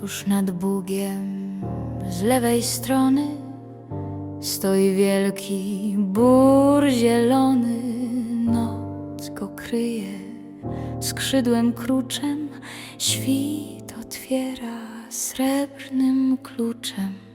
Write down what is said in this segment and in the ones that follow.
Tuż nad Bugiem z lewej strony stoi wielki bór zielony. Noc go kryje skrzydłem kruczem, świt otwiera srebrnym kluczem.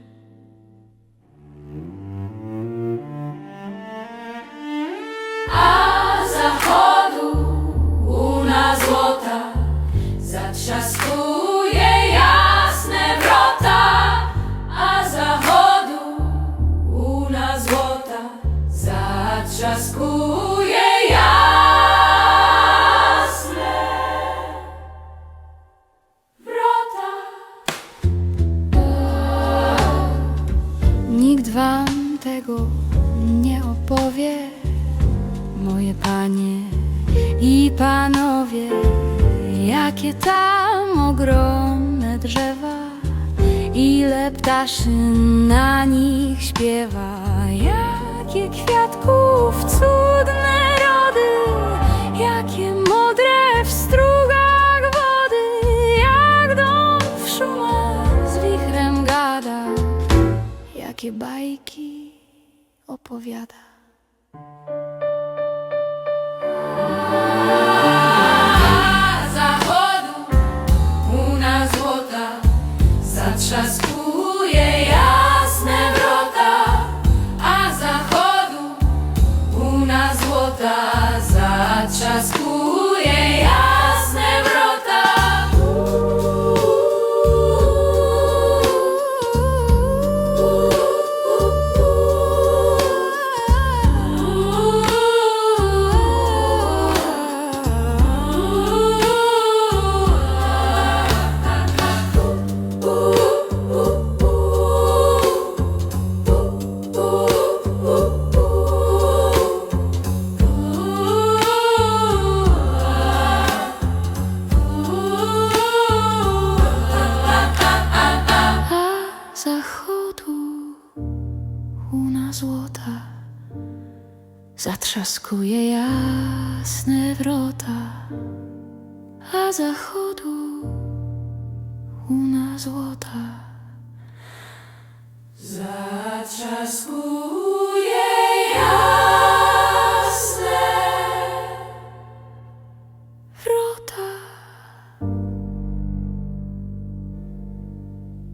Zatrzaskuje jasne wrota. Nikt wam tego nie opowie, moje panie i panowie, jakie tam ogromne drzewa, ile ptaszy na nich śpiewa, jakie kwiatków cudne rody, jakie modre w strugach wody, jak dom w szumach z wichrem gada, jakie bajki opowiada. Zatrzaskuje złota zatrzaskuje jasne wrota, a zachodu łuna złota zatrzaskuje.